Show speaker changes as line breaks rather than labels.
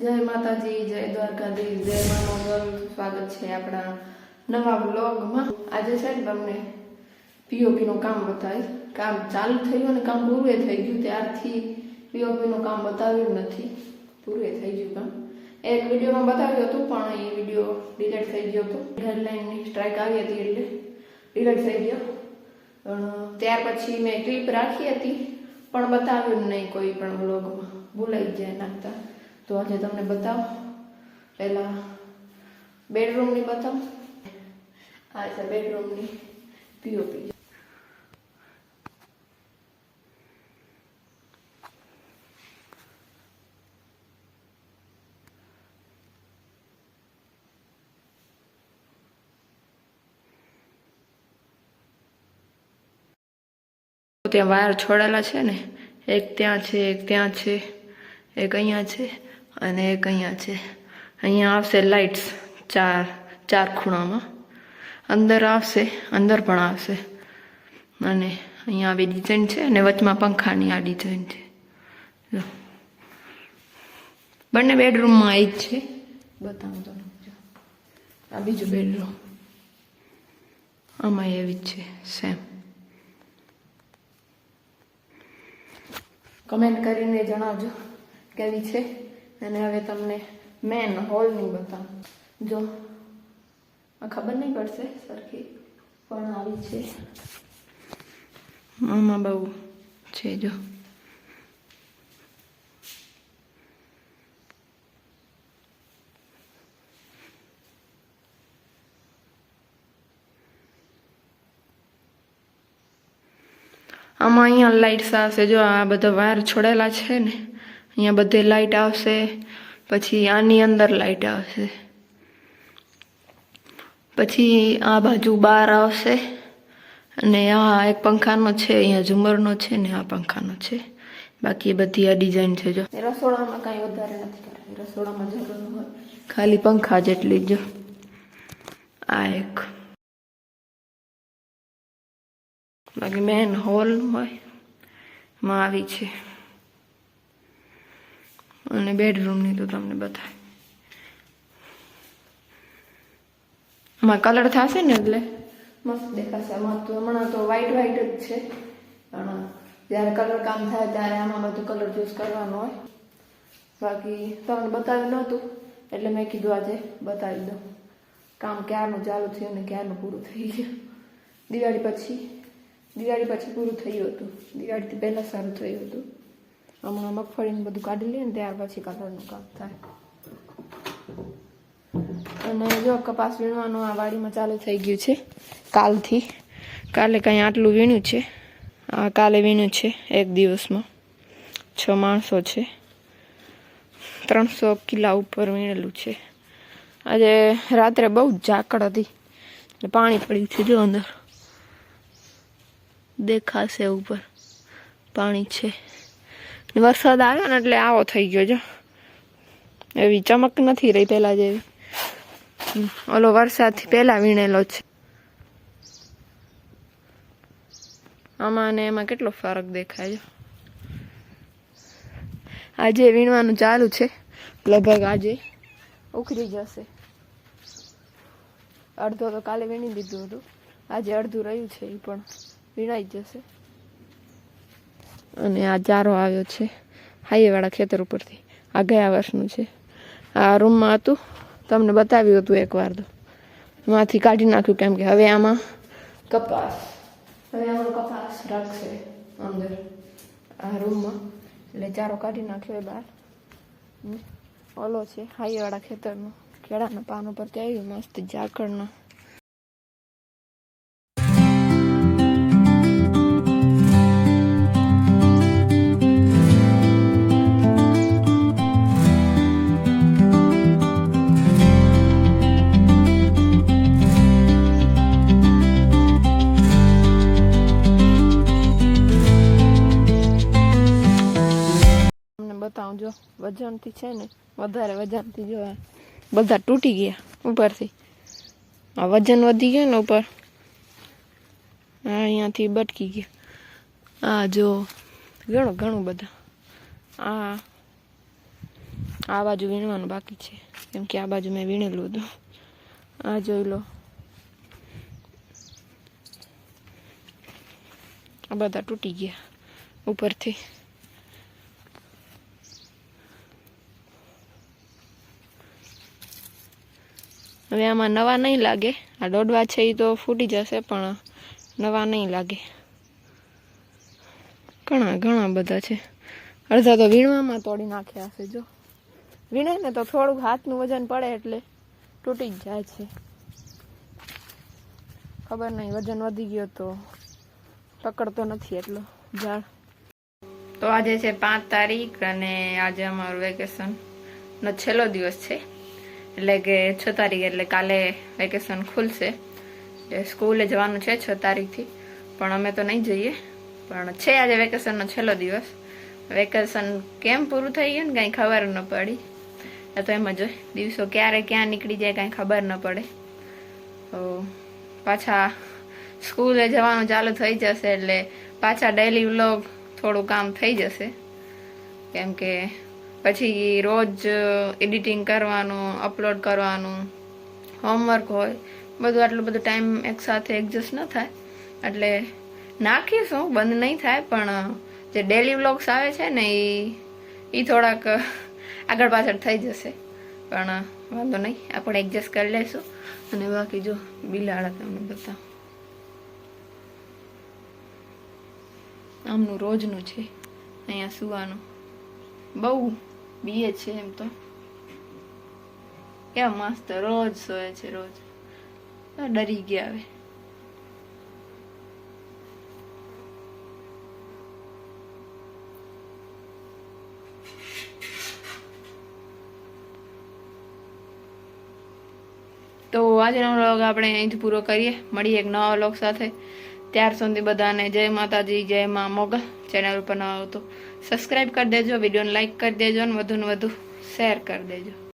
જય માતાજી, જય દ્વારકાધીશ, જય મા મંગલ સ્વાગત છે આપણા નવા બ્લોગમાં આજે છે ને તમને પીઓપી નું કામ બતાવીશ. કામ ચાલુ થયું અને કામ પૂરું થઈ ગયું. ત્યારથી પીઓપી નું કામ બતાવ્યું નથી. પૂરું થઈ ગયું કામ. એક વિડીયોમાં બતાવ્યું હતું, પણ એ વીડિયો ડિલીટ થઈ ગયો હતો. હેડલાઇનની સ્ટ્રાઇક આવી હતી એટલે ડિલીટ થઈ ગયો. પણ ત્યાર પછી મેં ક્લિપ રાખી હતી, પણ બતાવ્યું નહીં કોઈ પણ બ્લોગમાં ભૂલાઈ જ જાય નાખતા. તો આજે તમને બતાવ. પહેલા બેડરૂમની બતાવ. આ છે બેડરૂમની પીઓપી ત્યાં વાયર છોડેલા છે ને? એક ત્યાં છે, એક ત્યાં છે, એક અહીંયા છે. અને એક અહીંયા છે. અહીંયા આવશે લાઇટ્સ ચાર ચાર ખૂણામાં. અંદર આવશે, અંદર પણ આવશે. અને અહીંયા આવી ડિઝાઇન છે અને વચમાં પંખાની આ ડિઝાઇન છે. જો. બંને બેડરૂમમાં આવી જ છે. બતાવું તમને. આ બીજું બેડરૂમ આમાં એવી જ છે સેમ કમેન્ટ કરીને જણાવજો કેવી છે? અને હવે તમને મેન હોલની બતાવું. જો ખબર નહીં પડશે સરખી પણ આવી છે. આમાં બહુ છે, જો. આમાં અહીંયા લાઇટ્સ આવશે જો આ બધા વાયર છોડેલા છે ને. અહીંયા બધે લાઇટ આવશે પછી આની અંદર લાઇટ આવશે. પછી આ બાજુ બાર આવશે અને આ એક પંખાનો છે અહીંયા ઝુમરનો છે ને આ પંખાનો છે. બાકી બધી આ ડિઝાઇન છે જો. રસોડામાં કાંઈ વધારે નથી કરાવી રસોડામાં જરૂર હોય. ખાલી પંખા જેટલી જો આ એક. બાકી મેન હોલ હોયમાં આવી છે. અને બેડરૂમની તો તમને બતાવે આમાં કલર થશે ને એટલે? મસ્ત દેખાશે. આમાં તો હમણાં તો વ્હાઈટ વ્હાઈટ જ છે. પણ જ્યારે કલર કામ થાય ત્યારે આમાં બધું કલર ચૂઝ કરવાનો હોય. બાકી તમને બતાવ્યું નહોતું, એટલે મેં કીધું આજે બતાવી દઉં. કામ ક્યારનું ચાલુ થયું ને ક્યારનું પૂરું થઈ ગયું. દિવાળી પછી દિવાળી પછી પૂરું થયું હતું. દિવાળીથી પહેલાં સારું થયું હતું. હમણાં મગફળીને બધું કાઢી લઈએ ને ત્યાર પછી કલરનું કામ થાય. અને જો કપાસ વીણવાનું આ વાડીમાં ચાલુ થઈ ગયું છે, કાલથી. કાલે કંઈ આટલું વીણ્યું છે? આ કાલે વીણ્યું છે એક દિવસમાં. છ માણસો છે. ત્રણસો કિલા ઉપર વીણેલું છે. આજે રાત્રે બહુ જ ઝાકળ હતી. પાણી પડ્યું છે, જો અંદર. દેખાશે ઉપર. પાણી છે. વરસાદ આવ્યો ને એટલે આવો થઈ ગયો જો. એવી ચમક નથી રહી પહેલાં જેવી. ઓલો વરસાદથી પહેલાં વીણેલો છે. આમાં અને એમાં કેટલો ફરક દેખાય આજે વીણવાનું ચાલુ છે. લગભગ આજે ઉખરી જશે. અડધો તો કાલે વીણી દીધું હતું. આજે અડધું રહ્યું છે એ પણ. વીણાઈ જશે. અને આ ચારો આવ્યો છે, હાઈવેવાળા ખેતર ઉપરથી. આ ગયા વર્ષનું છે. આ રૂમમાં હતું. તમને બતાવ્યું હતું એકવાર તો. એમાંથી કાઢી નાખ્યું કેમ કે હવે આમાં કપાસ. હવે આમાં કપાસ રાખશે અંદર. આ રૂમમાં. એટલે ચારો કાઢી નાખ્યો એ બહાર ઓલો છે હાઈવાળા ખેતરનો. કેળાના પાન ઉપર ત્યાં મસ્ત ઝાકળના. જો, વજનથી છે ને, વધારે વજનથી જો બધા તૂટી ગયા ઉપરથી. આ વજન વધી ગયું ને ઉપર. આ અહીંયાથી બટકી ગયા. આ જો, ઘણું ઘણું બધા. આ આ બાજુ વીણવાનું બાકી છે. કેમ કે આ બાજુ મેં વીણેલું હતું. આ જોઈ લો. આ બધા તૂટી ગયા ઉપરથી. હવે આમાં નવા નહીં લાગે. આ દોડવા છે એ તો ફૂટી જશે, પણ નવા નહીં લાગે. ઘણા ઘણા બધા છે. અડધા તો વીણવામાં તોડી નાખ્યા હશે, જો. વીણે ને તો થોડુંક હાથનું વજન પડે એટલે તૂટી જ જાય છે. ખબર નહીં, વજન વધી ગયો તો પકડતો નથી એટલો ઝાડ. તો આજે છે પાંચ તારીખ અને આજે અમારું વેકેશન નો છેલ્લો દિવસ છે. એટલે કે છ તારીખ, એટલે કાલે વેકેશન ખુલશે. એટલે સ્કૂલે જવાનું છે છ તારીખથી. પણ અમે તો નહીં જઈએ. પણ છે આજે વેકેશનનો છેલ્લો દિવસ. વેકેશન કેમ પૂરું થઈ ગયું ને કાંઈ ખબર ન પડી. એ તો એમ જ દિવસો ક્યારે ક્યાં નીકળી જાય કાંઈ ખબર ન પડે. તો પાછા સ્કૂલે જવાનું ચાલુ થઈ જશે એટલે પાછા ડેલી વ્લોગ થોડું કામ થઈ જશે. કેમ કે પછી રોજ એડિટિંગ કરવાનું અપલોડ કરવાનું હોમવર્ક હોય, બધું આટલું બધું ટાઈમ એકસાથે એડજસ્ટ ન થાય. એટલે નાખીશું બંધ નહીં થાય, પણ જે ડેલી વ્લોગ્સ આવે છે ને એ એ થોડાક આગળ પાછળ થઈ જશે. પણ વાંધો નહીં, આપણે એડજસ્ટ કરી લઈશું. અને બાકી જો, બિલાડા તમને બતાવું. આમનું રોજનું છે, અહીંયા સુવાનું. બહુ બીએ છે એમ તો. કેમ મસ્ત? રોજ સોય છે, રોજ. ડરી ગયા હવે. તો આજનો વ્લોગ આપણે અહીંથી પૂરો કરીએ. મળીએ એક નવા વ્લોગ સાથે. ત્યાર સુધી બધાને જય માતાજી, જય મા મોગલ ચેનલ ઉપર ન આવતો સબસ્ક્રાઈબ કરી દેજો, વિડીયોને લાઈક કરી દેજો અને વધુ ને વધુ શેર કરી દેજો.